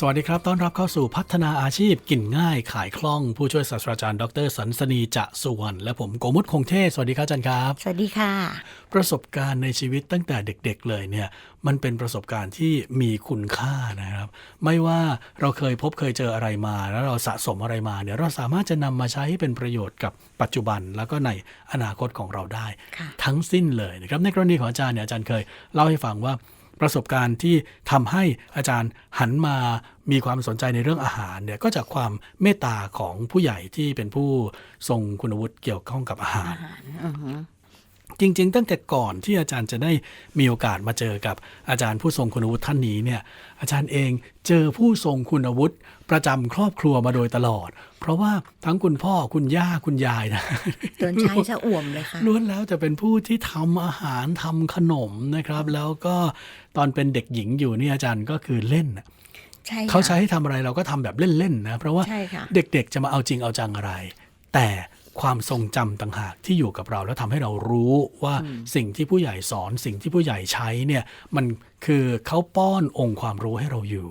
สวัสดีครับ ต้อนรับเข้าสู่พัฒนาอาชีพกินง่ายขายคล่อง ผู้ช่วยศาสตราจารย์ดรสันสนีจะสุวรรณและผมโกมุตคงเทพสวัสดีครับอาจารย์ครับ สวัสดีค่ะ ประสบการณ์ในชีวิตตั้งแต่เด็กๆ เลยเนี่ย มันเป็นประสบการณ์ที่มีคุณค่านะครับ ไม่ว่าเราเคยพบเคยเจออะไรมา แล้วเราสะสมอะไรมาเนี่ยเราสามารถจะนำมาใช้ให้เป็นประโยชน์กับปัจจุบันแล้วก็ในอนาคตของเราได้ค่ะทั้งสิ้นเลยนะครับในกรณีของอาจารย์เนี่ยอาจารย์เคยเล่าให้ฟังว่า ประสบการณ์ที่ทำให้อาจารย์หันมามีความสนใจในเรื่องอาหารเนี่ยก็จากความเมตตาของผู้ใหญ่ที่เป็นผู้ทรงคุณวุฒิเกี่ยวข้องกับอาหาร จริง ๆ ตั้งแต่ก่อนที่อาจารย์จะได้มีโอกาสมาเจอกับอาจารย์ผู้ทรงคุณวุฒิท่านนี้เนี่ยอาจารย์เองเจอผู้ทรงคุณวุฒิประจำครอบครัวมาโดยตลอด เพราะว่าทั้งคุณพ่อคุณย่าคุณยายนะโดนใช้จะอ่วมเลยค่ะล้วนแล้วจะเป็นผู้ที่ทำอาหารทำขนมนะครับ แล้วก็ตอนเป็นเด็กหญิงอยู่เนี่ยอาจารย์ก็คือเล่นน่ะใช่ค่ะเขาใช้ให้ทำอะไรเราก็ทำแบบเล่นๆนะเพราะว่าใช่ค่ะเด็กๆจะมาเอาจริงเอาจังอะไร แต่ ความทรงจำต่างหากที่อยู่กับเรา แล้วทำให้เรารู้ว่าสิ่งที่ผู้ใหญ่สอนสิ่งที่ผู้ใหญ่ใช้เนี่ยมันคือเขาป้อนองค์ความรู้ให้เราอยู่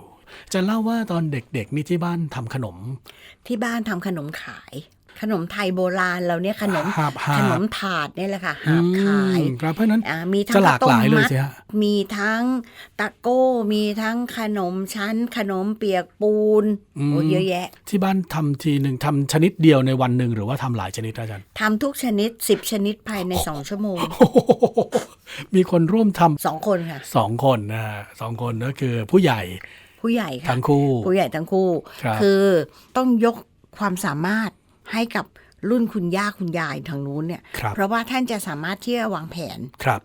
จะเล่าว่าตอนเด็กๆนี่ที่บ้านทำขนม ที่บ้านทำขนมขาย ขนมไทยโบราณเราเนี่ยขนมหาบหาบขนมถาดเนี่ยแหละค่ะหาบขายอืมครับเพราะฉะนั้นอ่ามีทั้จะงหลากหลายเลยข้วต้มมัดสิฮะมีทั้งตะโก้มีทั้งขนมชั้น ขนมเปียกปูนโอ้เยอะแยะ ที่บ้านทำทีหนึ่งทำชนิดเดียวในวันหนึ่งหรือว่าทำหลายชนิดอาจารย์ทำทุกชนิดสิบชนิดภายในสองชั่วโมงมีคนร่วมทำสองคนค่ะสองคนนะฮะสองคนก็คือผู้ใหญ่ผู้ใหญ่ค่ะทั้งคู่ ผู้ใหญ่ทั้งคู่ครับคือต้องยกความสามารถ ให้กับรุ่นคุณย่าคุณยายทางนู้นเนี่ยครับเพราะว่าท่านจะสามารถที่จะวางแผนครับ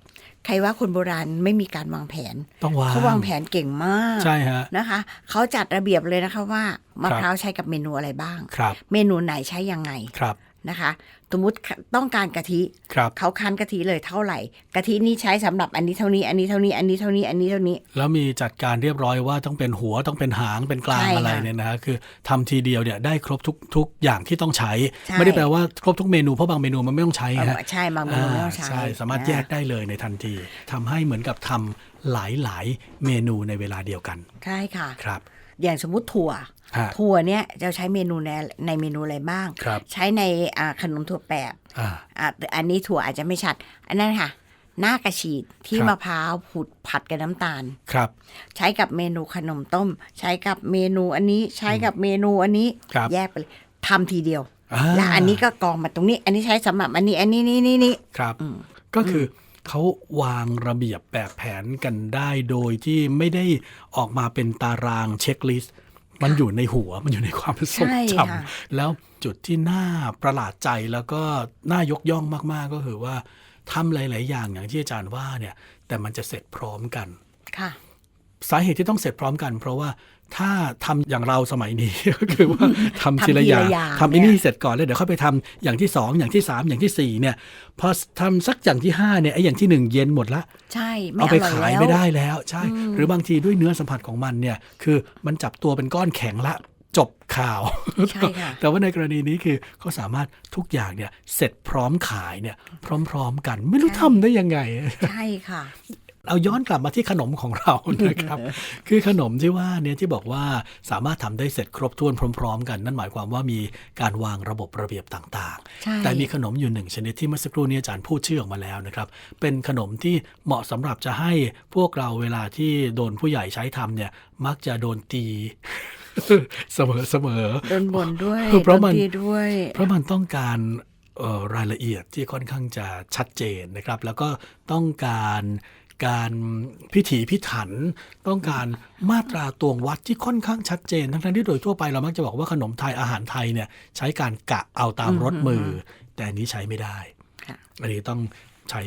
ใครว่าคนโบราณไม่มีการวางแผนต้องวางเขาวางแผนเก่งมากใช่ฮะนะคะเขาจัดระเบียบเลยนะคะว่ามะพร้าวใช้กับเมนูอะไรบ้างครับเมนูไหนใช้ยังไงครับ นะคะ สมมติต้องการกะทิครับเขาคั้นกะทิเลยเท่าไหร่ กะทินี้ใช้สำหรับอันนี้เท่านี้อันนี้เท่านี้อันนี้เท่านี้อันนี้เท่านี้ แล้วมีจัดการเรียบร้อยว่าต้องเป็นหัวต้องเป็นหางเป็นกลางใช่ค่ะอะไรเนี่ยนะฮะคือทำทีเดียวเนี่ยได้ครบทุกทุกอย่างที่ต้องใช้ใช่ไม่ได้แปลว่าครบทุกเมนูเพราะบางเมนูมันไม่ต้องใช้เอาฮะใช่บางเมนูไม่ต้องใช้อ่าใช่สามารถแยกได้เลยในทันทีทำให้เหมือนกับทำหลายหลายๆ เมนูในเวลาเดียวกัน ใช่ค่ะครับ อย่างสมมุติถั่วฮะ ถั่วเนี่ยจะใช้เมนูในในเมนูอะไรบ้างครับใช้ในอ่าขนมถั่วแปบอ่าอ่าอันนี้ถั่วอาจจะไม่ชัด อันนั้นค่ะ หน้ากระฉีดที่ครับมะพร้าวผุดผัดกับน้ำตาลครับ ใช้กับเมนูขนมต้ม ใช้กับเมนูอันนี้ใช้กับเมนูอันนี้ครับแยกไปเลยทำทีเดียวอ่าแล้วอันนี้ก็กองมาตรงนี้ อันนี้ใช้สำหรับอันนี้ อันนี้นี่นี่นี่ครับก็คือเขาวางระเบียบแบบแผนกันได้โดยที่ไม่ได้ออกมาเป็นตารางเช็คลิสต์ มันอยู่ในหัวมันอยู่ในความทรงใช่จค่ะำแล้วจุดที่น่าประหลาดใจแล้วก็น่ายกย่องมาก ๆ ก็คือว่าทำหลาย ๆ อย่างอย่างที่อาจารย์ว่าเนี่ย แต่มันจะเสร็จพร้อมกันค่ะ สาเหตุที่ต้องเสร็จพร้อมกัน เพราะว่า ถ้าทำอย่างเราสมัยนี้ก็คือว่าทำทำทีละทีอย่าละงอย่างทำไอ้นี่เนี่ยเสร็จก่อนแล้วเดี๋ยวค่อยไปทำอย่างที่สองอย่างที่สามอย่างที่สี่เนี่ยพอทำสักอย่างที่ห้าเนี่ยไอ้อย่างที่หนึ่งเย็นหมดละใช่ไม่เอาอไปร่อยขายแล้วไม่ได้แล้ว ใช่ หรือบางทีด้วยเนื้อสัมผัสของมันเนี่ยคือมันจับตัวเป็นก้อนแข็งละจบข่าวใช่ค่ะแต่ว่าในกรณีนี้คือเขาสามารถทุกอย่างเนี่ยเสร็จพร้อมขายเนี่ยพร้อม ๆ กัน ไม่รู้ทำได้ยังไง ใช่ค่ะ เอาย้อนกลับมาที่ขนมของเรานะครับ คือขนมที่ว่าเนี่ยที่บอกว่าสามารถทำได้เสร็จครบถ้วนพร้อม ๆ กัน นั่นหมายความว่ามีการวางระบบระเบียบต่างใช่ๆแต่มีขนมอยู่หนึ่งชนิดที่เมื่อสักครู่นี้อาจารย์พูดชื่อออกมาแล้วนะครับ เป็นขนมที่เหมาะสำหรับจะให้พวกเราเวลาที่โดนผู้ใหญ่ใช้ทำเนี่ยมักจะโดนตีเสมอเสมอโดนบ่นด้วยเพราะมันโดตีด้วยเพราะมันต้องการเอ่อรายละเอียดที่ค่อนข้างจะชัดเจนนะครับ แล้วก็ต้องการ การพิถีพิถัน ต้องการมาตราตวงวัดที่ค่อนข้างชัดเจน ทั้งๆที่โดยทั่วไปเรามักจะบอกว่าขนมไทยอาหารไทยเนี่ยใช้การกะเอาตามรสมือ แต่อันนี้ใช้ไม่ได้ค่ะอันนี้ต้องใช้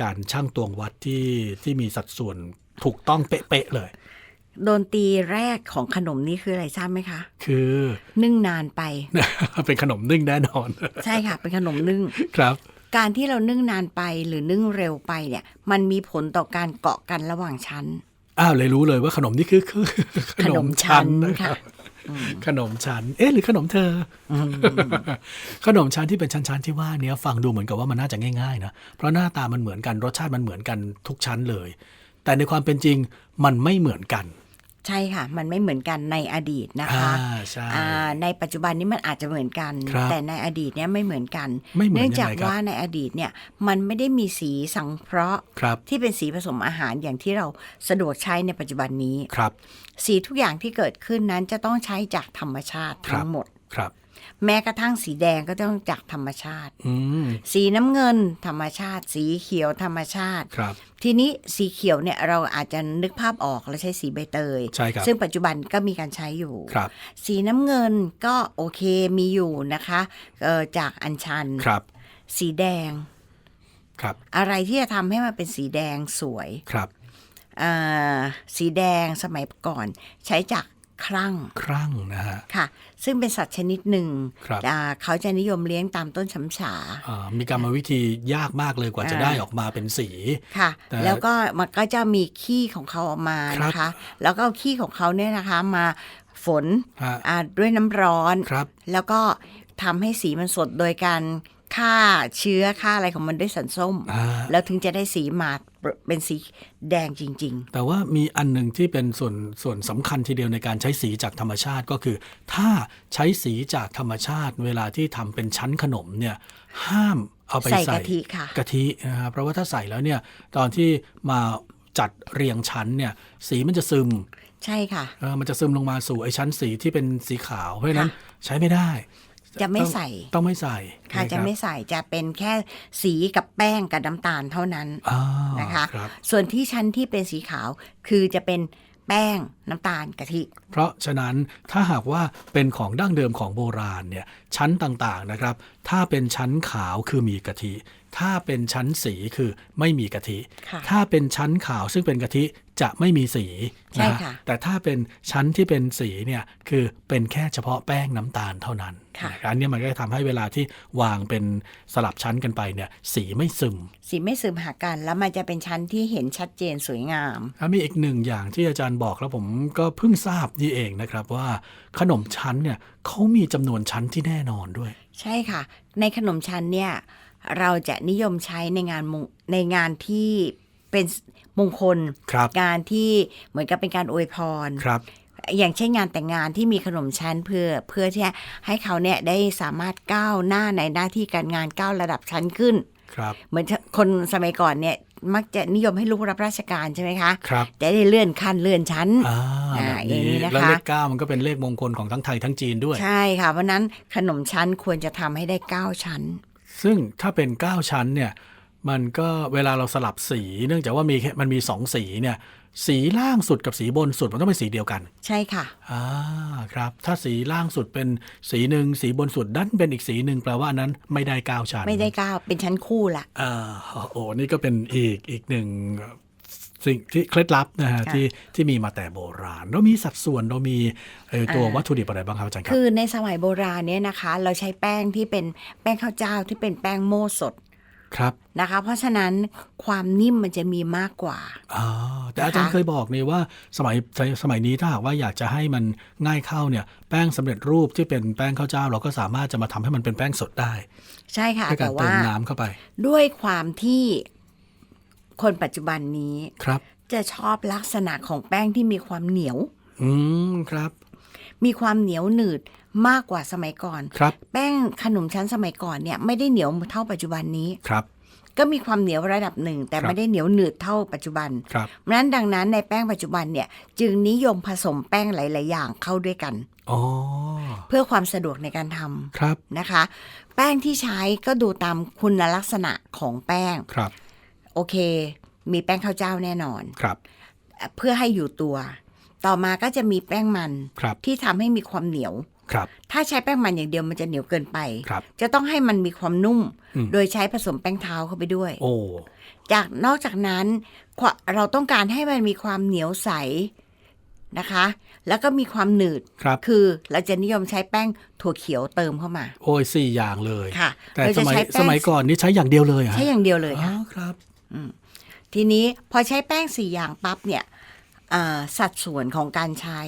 การช่างตวงวัดที่ที่มีสัดส่วนถูกต้องเป๊ะๆเลย โดนตีแรกของขนมนี้คืออะไรทราบไหมคะ คือนึ่งนานไป เป็นขนมนึ่งแน่นอน ใช่ค่ะ เป็นขนมนึ่งครับ การที่เรานึ่งนานไปหรือนึ่งเร็วไปเนี่ย มันมีผลต่อการเกาะกันระหว่างชั้น อ้าวเลยรู้เลยว่าขนมนี่คือคือขนมชั้นนะคค่ะรับขนมชั้น เอ๊ะหรือขนมเธออขนมชั้นที่เป็นชั้นๆที่ว่าเนี้ยฟังดูเหมือนกับว่ามันน่าจะง่ายๆนะ เพราะหน้าตามันเหมือนกันรสชาติมันเหมือนกันทุกชั้นเลย แต่ในความเป็นจริงมันไม่เหมือนกัน ใช่ค่ะ มันไม่เหมือนกันในอดีตนะคะอ่าใช่ อ่าในปัจจุบันนี้มันอาจจะเหมือนกัน ครับแต่ในอดีตเนี่ยไม่เหมือนกัน ไม่เหมือนเนื่องจากยังไงครับ ว่าในอดีตเนี่ยมันไม่ได้มีสีสังเคราะห์ครับที่เป็นสีผสมอาหารอย่างที่เราสะดวกใช้ในปัจจุบันนี้ ครับสีทุกอย่างที่เกิดขึ้นนั้นจะต้องใช้จากธรรมชาติครับทั้งหมด ครับ แม้กระทั่งสีแดงก็ต้องจากธรรมชาติอืมสีน้ำเงินธรรมชาติ สีเขียวธรรมชาติครับ ทีนี้สีเขียวเนี่ยเราอาจจะนึกภาพออกแล้วใช้สีใบเตยใช่ครับซึ่งปัจจุบันก็มีการใช้อยู่ครับ สีน้ำเงินก็โอเคมีอยู่นะคะเอ่อจากอัญชันครับ สีแดงครับ อะไรที่จะทำให้มันเป็นสีแดงสวยครับอ่าสีแดงสมัยก่อนใช้จากครั่งครั่งนะฮะค่ะ ซึ่งเป็นสัตว์ชนิดหนึ่งครับอ่าเขาจะนิยมเลี้ยงตามต้นฉำฉาอ่ามีกรรมวิธียากมากเลยกว่าจะอ่าได้ออกมาเป็นสี ค่ะแต่แล้วก็มันก็จะมีขี้ของเขาออกมาครับนะคะ แล้วก็เอาขี้ของเขาเนี่ยนะคะมาฝนฮะอ่าด้วยน้ำร้อนครับแล้วก็ทำให้สีมันสดโดยการฆ่าเชื้อฆ่าอะไรของมันด้วยสันส้มอ่าแล้วถึงจะได้สีมา เป็นสีแดงจริงแต่ว่ามีอันหนึ่งที่เป็นส่วนส่วนสำคัญทีเดียวในการใช้สีจากธรรมชาติก็คือ ถ้าใช้สีจากธรรมชาติ เวลาที่ทำเป็นชั้นขนมเนี่ยห้ามเอาไปใส่ใส่กะทิค่ะกะทินะครับเพราะว่าถ้าใส่แล้วเนี่ยตอนที่มาจัดเรียงชั้นเนี่ยสีมันจะซึมๆใช่ค่ะเออมันจะซึมลงมาสู่ไอ้ชั้นสีที่เป็นสีขาว เพราะฉะนั้นใช้ไม่ได้ จะไม่ต้องใส่ต้องไม่ใส่ค่ะนรับจะไม่ใส่จะเป็นแค่สีกับแป้งกับน้ำตาลเท่านั้นอ่านะคะรับส่วนที่ชั้นที่เป็นสีขาวคือจะเป็นแป้งน้ำตาลกะทิ เพราะฉะนั้นถ้าหากว่าเป็นของดั้งเดิมของโบราณเนี่ยชั้นต่างๆนะครับ ถ้าเป็นชั้นขาวคือมีกะทิ ถ้าเป็นชั้นสีคือไม่มีกะทิค่ะถ้าเป็นชั้นขาวซึ่งเป็นกะทิ จะไม่มีสีใช่นฮค่ะแต่ถ้าเป็นชั้นที่เป็นสีเนี่ยคือเป็นแค่เฉพาะแป้งน้ำตาลเท่านั้นค่ะนะครับอันเนี้ยมันก็จะทำให้เวลาที่วางเป็นสลับชั้นกันไปเนี่ยสีไม่ซึม สีไม่ซึมหากัน แล้วมันจะเป็นชั้นที่เห็นชัดเจนสวยงามแล้วมีอีกหนึ่งอย่างที่อาจารย์บอกแล้วผมก็เพิ่งทราบนี่เองนะครับว่าขนมชั้นเนี่ยเขามีจำนวนชั้นที่แน่นอนด้วย ใช่ค่ะ ในขนมชั้นเนี่ยเราจะนิยมใช้ในงานมงในงานที่ เป็นมงคลครับงานที่เหมือนกับเป็นการอวยพรครับอย่างเช่นงานแต่งงานที่มีขนมชั้นเพื่อเพื่อที่จะให้เขาเนี่ยได้สามารถก้าวหน้าในหน้าที่การงานก้าวระดับชั้นขึ้นครับเหมือนคนสมัยก่อนเนี่ยมักจะนิยมให้ลูกรับราชการใช่ไหมคะครับจะได้เลื่อนขั้นเลื่อนชั้นอ่าอ่าแบบอย่างนี้นี้นะคะแล้วเลขเก้ามันก็เป็นเลขมงคลของทั้งไทยทั้งจีนด้วย ใช่ค่ะเพราะฉะนั้นขนมชั้นควรจะทำให้ได้เก้าชั้น ซึ่งถ้าเป็น 9 ชั้นเนี่ย มันก็เวลาเราสลับสี เนื่องจากว่ามีแค่มันมี2สีเนี่ย สีล่างสุดกับสีบนสุดมันต้องเป็นสีเดียวกัน ใช่ค่ะอ่าครับ ถ้าสีล่างสุดเป็นสีหนึ่งสีบนสุดดันเป็นอีกสีหนึ่งแปลว่าอันนั้นไม่ได้9ชั้นไม่ได้เก้าเป็นชั้นคู่ละอ่าโอ้นี่ก็เป็นอีกอีกหนึ่งสิ่งที่เคล็ดลับนะฮะค่ะที่ที่มีมาแต่โบราณ เรามีสัดส่วนเรามีเอ่อตัวอ่าวัตถุดิบอะไรบ้างครับอาจารย์ครับคือในสมัยโบราณเนี่ยนะคะ เราใช้แป้งที่เป็นแป้งข้าวเจ้าที่เป็นแป้งโม่สด ครับนะคะ เพราะฉะนั้นความนิ่มมันจะมีมากกว่าอ่าแต่อาจารย์นะคะเคยบอกนี่ว่าสมัยสสมัยนี้ถ้าหากว่าอยากจะให้มันง่ายเข้าเนี่ยแป้งสำเร็จรูปที่เป็นแป้งข้าวเจ้า เราก็สามารถจะมาทำให้มันเป็นแป้งสดได้ ใช่ค่ะด้วยกาแต่รเติว่ามน้ำเข้าไป ด้วยความที่คนปัจจุบันนี้ครับ จะชอบลักษณะของแป้งที่มีความเหนียว อืมครับ มีความเหนียวหนืด มากกว่าสมัยก่อนครับ แป้งขนมชั้นสมัยก่อนเนี่ยไม่ได้เหนียวเท่าปัจจุบันนี้ครับ ก็มีความเหนียวระดับหนึ่ง แต่ครับไม่ได้เหนียวหนืดเท่าปัจจุบันครับเพราะฉะนั้นดังนั้นในแป้งปัจจุบันเนี่ยจึงนิยมผสมแป้งหลาย ๆ อย่างเข้าด้วยกันอ๋อเพื่อความสะดวกในการทำครับนะคะ แป้งที่ใช้ก็ดูตามคุณลักษณะของแป้งครับ โอเค มีแป้งข้าวเจ้าแน่นอนครับ เพื่อให้อยู่ตัว ต่อมาก็จะมีแป้งมันครับที่ทำให้มีความเหนียว ครับ ถ้าใช้แป้งมันอย่างเดียวมันจะเหนียวเกินไป ครับจะต้องให้มันมีความนุ่มอืมโดยใช้ผสมแป้งเท้าเข้าไปด้วย โอ้จากนอกจากนั้นควเราต้องการให้มันมีความเหนียวใสนะคะ แล้วก็มีความหนืดครับคือเราจะนิยมใช้แป้งถั่วเขียวเติมเข้ามา โอ้ยสี่อย่างเลยค่ะ แต่เราสจะมัยใช้แป้งสมัยก่อนนี่ใช้อย่างเดียวเลยเหรอฮะใช้อย่างเดียวเลยอ๋อค่ะครับทีนี้พอใช้แป้งสี่อย่างปั๊บเนี่ยอ่าสัดส่วนของการใช้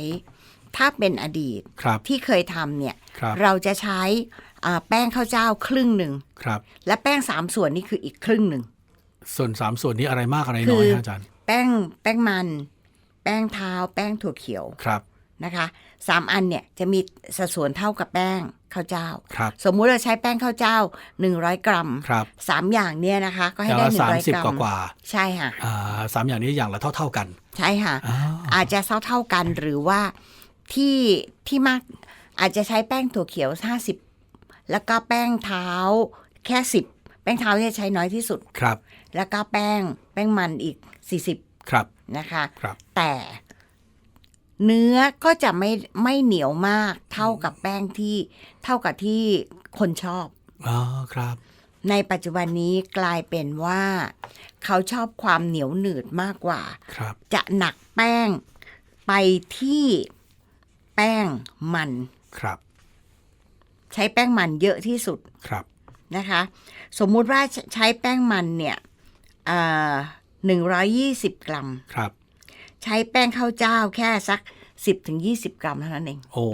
ถ้าเป็นอดีตครับที่เคยทำเนี่ยครับเราจะใช้อ่าแป้งข้าวเจ้าครึ่งหนึ่งครับและแป้งสามส่วนนี่คืออีกครึ่งหนึ่งส่วนสามส่วนนี้อะไรมากอะไรคืน้อยอฮะอาจารย์ แป้งแป้งมัน แป้งเท้า แป้งถั่วเขียวครับนะคะสามอันเนี่ยจะมีสัดส่วนเท่ากับแป้งข้าวเจ้าครับสมมุติเราใช้แป้งข้าวเจ้า 100 กรัมครับสามอย่างเนี่ยนะคะ ก็อให้ย่างได้ละสามสิบ100กรักมว่าใช่ค่ะๆอ่าสามอย่างนี้อย่างละเท่าเท่าๆกัน ใช่ค่ะอ่าอาจจะเท่าเท่าๆกันหรือว่า ที่ที่มากอาจจะใช้แป้งถั่วเขียว50แล้วก็แป้งเท้าแค่10แป้งเท้าจะใช้น้อยที่สุดครับ แล้วก็แป้งแป้งมันอีก40ครับนะคะครับแต่เนื้อก็จะไม่ไม่เหนียวมากเท่ากับแป้งที่เท่ากับที่คนชอบอ๋อครับ ในปัจจุบันนี้กลายเป็นว่า เขาชอบความเหนียวหนืดมากกว่าครับจะหนักแป้งไปที่แป้งมัน ครับ ใช้แป้งมันเยอะที่สุดครับนะคะ สมมุติว่าใช้แป้งมันเนี่ยหนึ่งร้อยยี่สิบกรัมครับ ใช้แป้งข้าวเจ้าแค่สัก10-20ถึง20กรัมเท่านั้นเอง โอ้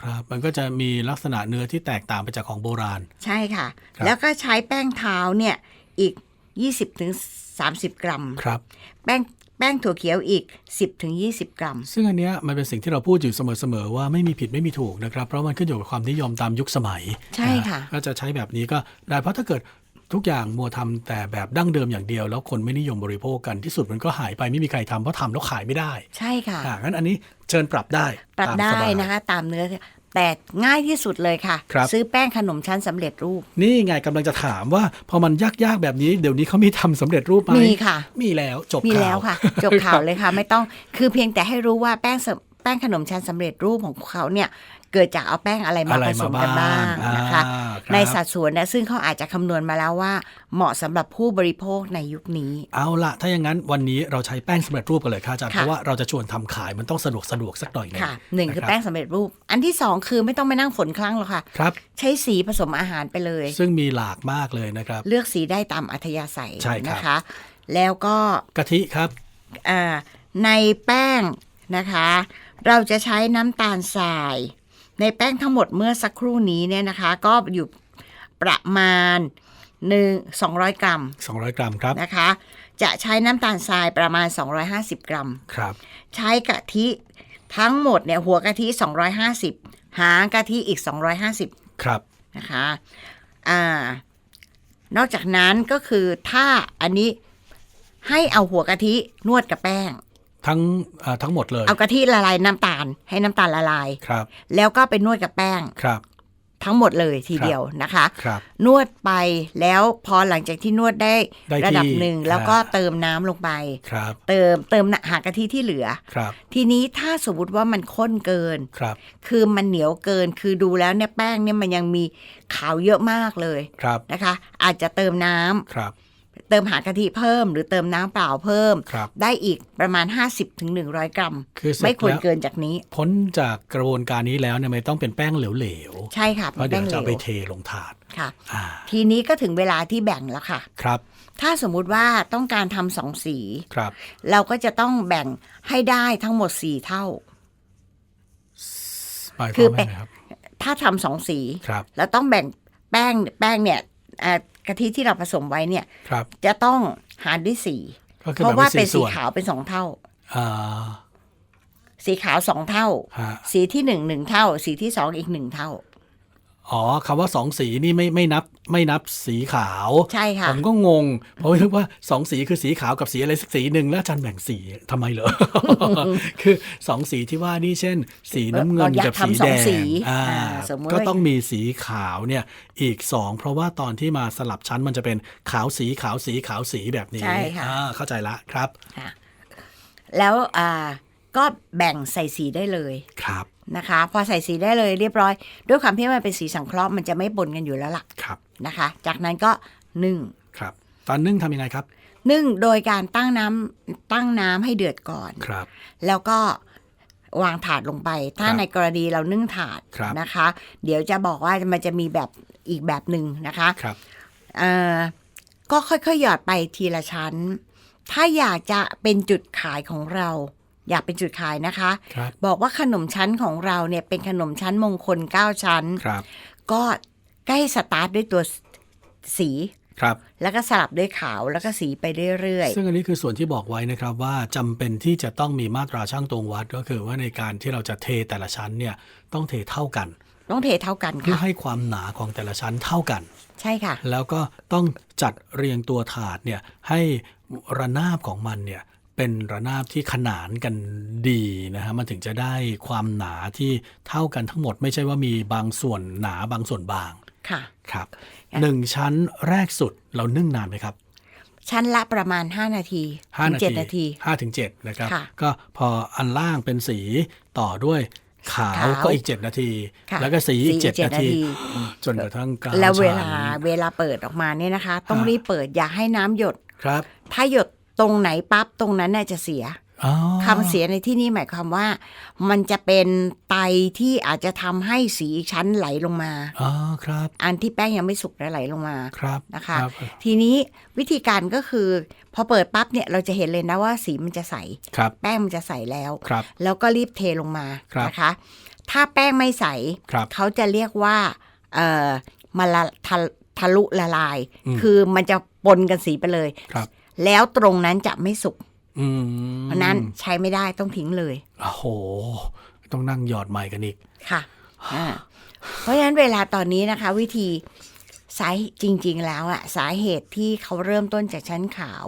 ครับ มันก็จะมีลักษณะเนื้อที่แตกต่างไปจากของโบราณ ใช่ค่ะครับแล้วก็ใช้แป้งเท้าเนี่ยอีก20-30ถึง30กรัม ครับ แป้ง แป้งถั่วเขียวอีก 10-20ถึง20 กรัม ซึ่งอันเนี้ยมันเป็นสิ่งที่เราพูดอยู่เสมอๆว่าไม่มีผิดไม่มีถูกนะครับ เพราะมันขึ้นอยู่กับความนิยมตามยุคสมัยใช่ค่ะนฮก็จะใช้แบบนี้ก็ได้เพราะถ้าเกิดทุกอย่างมัวทำแต่แบบดั้งเดิมอย่างเดียว แล้วคนไม่นิยมบริโภคกันที่สุดมันก็หายไปไม่มีใครทำเพราะทำแล้วขายไม่ได้ ใช่ค่ะอ่างั้นอันนี้เชิญปรับได้ปรับตามได้สบายนะคะตามเนื้อ แต่ง่ายที่สุดเลยค่ะครับซื้อแป้งขนมชั้นสำเร็จรูป นี่ไงกำลังจะถามว่า พอมันยากๆแบบนี้เดี๋ยวนี้เขามีทำสำเร็จรูปไหมมีค่ะ มีแล้วจบมีข่าวแล้วค่ะ จบข่าวเลยค่ะ ไม่ต้องคือเพียงแต่ให้รู้ว่าแป้งสแป้งขนมชั้นสำเร็จรูปของเขาเนี่ย เกิดจากเอาแป้งอะไรมาอะไรผสมามกันบ้าบ้างงนะคะอ่าครับในสัดส่วนนะซึ่งเขาอาจจะคำนวณมาแล้วว่า เหมาะสำหรับผู้บริโภคในยุคนี้ เอาละถ้าอย่างนั้นวันนี้เราใช้แป้งสำเร็จรูปกันเลยค่ะอาจารย์ค่ะเพราะว่าเราจะชวนทำขายมันต้องสะดวกสะดวกสักหน่อยหนึงค่ะหนึ่งคือนะรับแป้งสำเร็จรูป อันที่สองคือไม่ต้องไปนั่งฝนคลั่งหรอกค่ะครับใช้สีผสมอาหารไปเลย ซึ่งมีหลากมากเลยนะครับ เลือกสีได้ตามอัธยาศัยใช่ครับนะคะ แล้วก็กะทิครับอ่าในแป้งนะคะ เราจะใช้น้ำตาลทราย ในแป้งทั้งหมดเมื่อสักครู่นี้เนี่ยนะคะ ก็อยู่ประมาณหนึ่งสองร้อยกรัม200กรัมครับนะคะ จะใช้น้ำตาลทรายประมาณ 250 กรัมครับ ใช้กะทิทั้งหมดเนี่ยหัวกะทิ 250 หางกะทิอีก 250 ครับนะคะอ่านอกจากนั้นก็คือถ้าอันนี้ให้เอาหัวกะทินวดกับแป้ง ทั้งเอ่อทั้งหมดเลย เอากะทิละลายน้ำตาล ให้น้ำตาลละลายครับ แล้วก็ไปนวดกับแป้งครับ ทั้งหมดเลยทีครับเดียวนะคะครับนวดไปแล้วพอหลังจากที่นวดได้ได้ที่ระดับหนึ่งแล้วก็อ่าเติมน้ำลงไปครับเติมเติมหากะทิที่เหลือครับทีนี้ถ้าสมมติว่ามันข้นเกินครับ คือมันเหนียวเกินคือดูแล้วเนี่ยแป้งเนี่ยมันยังมีขาวเยอะมากเลยครับนะคะ อาจจะเติมน้ำครับ เติมหากะทิเพิ่ม หรือเติมน้ำเปล่าเพิ่มครับได้อีกประมาณ 50-100ถึง100 กรัมคือเสร็ไม่จควรแล้วเกินจากนี้ พ้นจากกระบวนการนี้แล้วเนี่ยไม่ต้องเป็นแป้งเหลวใช่ค่ะๆเพราะเดี๋แป้ยวงเหจะลเอาวไปเทลงถาดค่ะอ่าทีนี้ก็ถึงเวลาที่แบ่งแล้วค่ะ ครับ ถ้าสมมุติว่าต้องการทำสองสีครับ เราก็จะต้องแบ่งให้ได้ทั้งหมดสี่เท่าหมายคคืวาอมเป็ว่านไงครับถ้าทำสองสีครับเราต้องแบ่งแป้งแป้งเนี่ยอ่า กะทิที่เราผสมไว้เนี่ยครับ จะต้องหารด้วยสี่ก็คือเพแบ่ราะงว่าเป็นเป็นสี่สีส่วนขาวเป็นสองเท่าอ่าสีขาวสองเท่าฮะสีที่หนึ่งหนึ่งเท่า สีที่สองอีกหนึ่งเท่า อ๋อคำว่าสองสีนี่ไม่ไม่นับ ไม่นับสีขาวใช่ค่ะผมก็งง เพราะว่าสองสีคือสีขาวกับสีอะไรสักสีหนึ่งแล้วอาจารย์แบ่งสีทำไมเหรอคือสองสีที่ว่านี่เช่น สีน้ำเงินเราอยากกับสีทำสแดองงสีอ่าอ่าสมมุติก็ว่าต้องมีสีขาวเนี่ยอีกสองเพราะว่าตอนที่มาสลับชั้นมันจะเป็นขาวสีขาวสีขาวสีแบบนี้ใช่ค่ะอ่าเข้าใจละครับค่ะแล้วอ่า ก็แบ่งใส่สีได้เลยครับนะคะ พอใส่สีได้เลยเรียบร้อย ด้วยความที่มันเป็นสีสังเคราะห์มันจะไม่ปนกันอยู่แล้วล่ะครับนะคะ จากนั้นก็นึ่งครับ ตอนนึ่งทำยังไงครับ นึ่งโดยการตั้งน้ำตั้งน้ำให้เดือดก่อน ครับ แล้วก็วางถาดลงไป ถ้าครับในกรณีเรานึ่งถาดครับ นะคะ เดี๋ยวจะบอกว่ามันจะมีแบบอีกแบบหนึ่งนะคะครับ เอ่อก็ค่อยๆ หยอดไปทีละชั้น ถ้าอยากจะเป็นจุดขายของเรา อยากเป็นจุดขายนะคะครับบอกว่าขนมชั้นของเราเนี่ยเป็นขนมชั้นมงคล 9 ชั้นครับก็ใกล้สตาร์ทด้วยตัวสีครับแล้วก็สลับด้วยขาวแล้วก็สีไปเรื่อยซึ่งอันนี้คือส่วนที่บอกไว้นะครับว่าจำเป็นที่จะต้องมีมาตราช่างตวงวัดก็คือว่าในการที่เราจะเทแต่ละชั้นเนี่ยต้องเทเท่ากันๆต้องเทเท่ากันเพื่อค่ะให้ความหนาของแต่ละชั้นเท่ากัน ใช่ค่ะ แล้วก็ต้องจัดเรียงตัวถาดเนี่ยให้ระนาบของมันเนี่ย เป็นระนาบที่ขนานกันดีนะฮะมันถึงจะได้ความหนาที่เท่ากันทั้งหมด ไม่ใช่ว่ามีบางส่วนหนาบางส่วนบางค่ะครับหนึ่งชั้นแรกสุดเรานึ่งนานไหมครับ ชั้นละประมาณ 5 นาทีห้าถึงนาเจ็ดทีนาทีห้าถึงเจ็ดนะครับค่ะก็พออันล่างเป็นสีต่อด้วยขาวขาวก็อีก7นาทีค่ะแล้วก็สีอีกสีอีกเจ็ดเจ็ดนาทีนาที จนกระทั่งเก้าแล้วเวลาชั้นเวลาเปิดออกมาเนี่ยนะคะ ต้องฮะรีบเปิดอย่าให้น้ำหยดครับ ถ้าหยด ตรงไหนปั๊บตรงนั้นน่าจะเสียอ๋อคำเสียในที่นี้หมายความว่า มันจะเป็นไตที่อาจจะทำให้สีอีกชั้นไหลลงมาอ๋อครับ อันที่แป้งยังไม่สุกแล้วไหลลงมาครับนะคะรับทีนี้วิธีการก็คือ พอเปิดปั๊บเนี่ยเราจะเห็นเลยนะว่าสีมันจะใสครับแป้งมันจะใสแล้วครับแล้วก็รีบเทลงมาครับนะคะ ถ้าแป้งไม่ใสครับเขาจะเรียกว่าเอ่อมาละทะทะลุละลายอืมคือมันจะปนกันสีไปเลยครับ แล้วตรงนั้นจะไม่สุกอืมเพราะนั้นใช้ไม่ได้ต้องทิ้งเลย โอ้โห ต้องนั่งหยอดใหม่กันอีก ค่ะอ่าเพราะฉะนั้นเวลาตอนนี้นะคะ วิธีสายจริง ๆ แล้วอะสาเหตุที่เขาเริ่มต้นจากชั้นขาว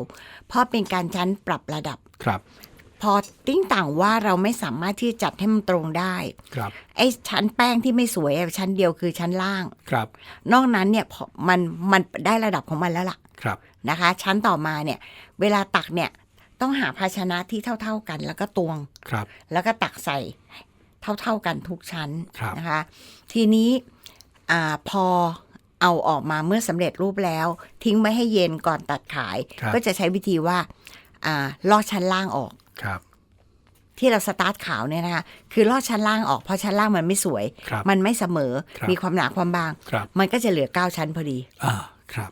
เพราะเป็นการชั้นปรับระดับครับ พอติ้งต่างว่าเราไม่สามารถที่จะจัดให้มันตรงได้ ครับ ไอ้ชั้นแป้งที่ไม่สวยอะชั้นเดียวคือชั้นล่าง ครับ นอกนั้นเนี่ยพอมันมันได้ระดับของมันแล้วล่ะครับ นะคะ ชั้นต่อมาเนี่ย เวลาตักเนี่ยต้องหาภาชนะที่เท่า ๆกัน แล้วก็ตวงครับ แล้วก็ตักใส่เท่า ๆกันทุกชั้นครับนะคะ ทีนี้อ่าพอเอาออกมาเมื่อสำเร็จรูปแล้ว ทิ้งไว้ให้เย็นก่อนตัดขายครับก็จะใช้วิธีว่าอ่าลอกชั้นล่างออกครับ ที่เราสตาร์ทขาวเนี่ยนะคะคือลอดชั้นล่างออกเพราะชั้นล่างมันไม่สวยครับมันไม่เสมอครับมีความหนาความบางครับมันก็จะเหลือเก้าชั้นพอดีอ่าครับ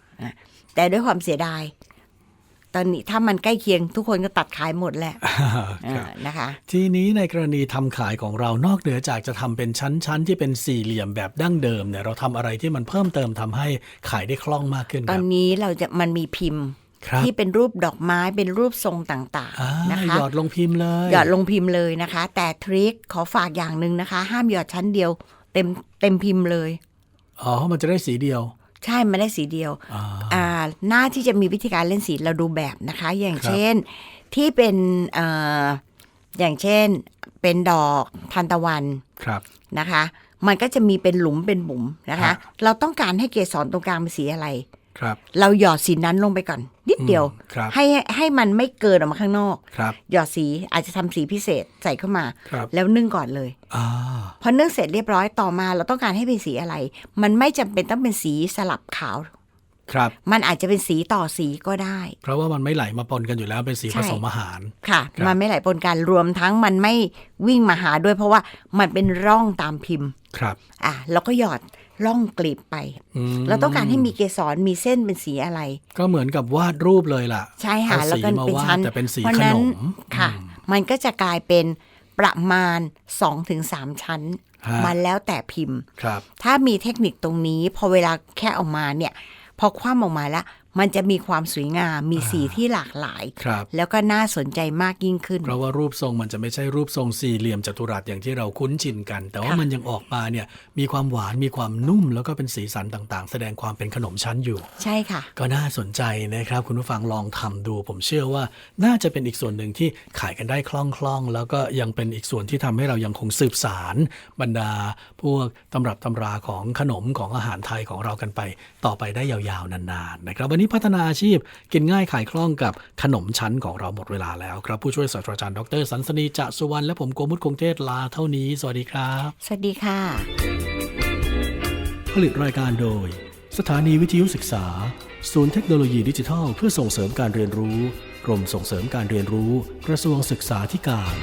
แต่ด้วยความเสียดาย ตอนนี้ถ้ามันใกล้เคียงทุกคนก็ตัดขายหมดแหละครับอ่านะคะ ทีนี้ในกรณีทำขายของเรานอกเหนือจากจะทำเป็นชั้นๆที่เป็นสี่เหลี่ยมแบบดั้งเดิมเนี่ยเราทำอะไรที่มันเพิ่มเติมทำให้ขายได้คล่องมากขึ้นตคอนรับนี้เราจะมันมีพิมพ์ครับที่เป็นรูปดอกไม้เป็นรูปทรงต่างอ่าๆนะคะหยอดลงพิมพ์เลยหยอดลงพิมพ์เลยนะคะ แต่ทริคขอฝากอย่างหนึ่งนะคะ ห้ามหยอดชั้นเดียว เต็มเต็มพิมพ์เลยอ๋อมันจะได้สีเดียว ใช่มันได้สีเดียวอ่าอ่าหน้าที่จะมีวิธีการเล่นสีเราดูแบบนะคะ อย่างครับเช่นที่เป็นเอ่ออย่างเช่นเป็นดอกทานตะวันครับนะคะ มันก็จะมีเป็นหลุมเป็นบุ๋มนะครัคะบเราต้องการให้เกสรตรงกลางเป็นสีอะไร ครับ เราหยอดสีนั้นลงไปก่อน นิดเดียวอืมครับให้ให้มันไม่เกินออกมาข้างนอก ครับหยอดสีอาจจะทำสีพิเศษใส่เข้ามา ครับแล้วนึ่งก่อนเลย อ่าพอนึ่งเสร็จเรียบร้อยต่อมาเราต้องการให้เป็นสีอะไร มันไม่จำเป็นต้องเป็นสีสลับขาว ครับมันอาจจะเป็นสีต่อสีก็ได้ เพราะว่ามันไม่ไหลมาปนกันอยู่แล้วเป็นสีใช่ผสมอาหารค่ะครับมันไม่ไหลปนกันรวมทั้งมันไม่วิ่งมาหาด้วยเพราะว่ามันเป็นร่องตามพิมพ์ครับอะเราก็หยอดร่องกลีบไปอืมเราต้องการให้มีเกสรมีเส้นเป็นสีอะไร ก็เหมือนกับวาดรูปเลยล่ะ ใช่ค่ะเอาแล้วสีก็มาเป็นวาดชั้นแต่เป็นสีเพราะขนั้นนมค่ะอืมมันก็จะกลายเป็นประมาณ 2-3 ชั้นฮะมันแล้วแต่พิมพ์ครับถ้ามีเทคนิคตรงนี้ พอเวลาแค่ออกมาเนี่ย พอคว่ำออกมาแล้ว มันจะมีความสวยงามมีสีที่หลากหลายครับแล้วก็น่าสนใจมากยิ่งขึ้น เพราะว่ารูปทรงมันจะไม่ใช่รูปทรงสี่เหลี่ยมจัตุรัสอย่างที่เราคุ้นชินกัน แต่ว่าค่ะมันยังออกมาเนี่ยมีความหวานมีความนุ่ม แล้วก็เป็นสีสันต่างๆ แสดงความเป็นขนมชั้นอยู่ ใช่ค่ะ ก็น่าสนใจนะครับ คุณผู้ฟังลองทำดู ผมเชื่อว่าน่าจะเป็นอีกส่วนหนึ่งที่ขายกันได้คล่องๆแล้วก็ยังเป็นอีกส่วนที่ทำให้เรายังคงสืบสารบรรดา พวกตำรับตำราของขนมของอาหารไทยของเรากันไป ต่อไปได้ยาวๆนานๆนะครับวันนี้พัฒนาอาชีพกินง่ายขายคล่องกับขนมชั้นของเราหมดเวลาแล้วครับ ผู้ช่วยศาสตราจารย์ดรสันสนีจะสุวรรณและผมโกมุตคงเทศลาเท่านี้ สวัสดีครับ สวัสดีค่ะ ผลิตรายการโดย สถานีวิทยุศึกษา ศูนย์เทคโนโลยีดิจิทัล เพื่อส่งเสริมการเรียนรู้ กรมส่งเสริมการเรียนรู้ กระทรวงศึกษาธิการ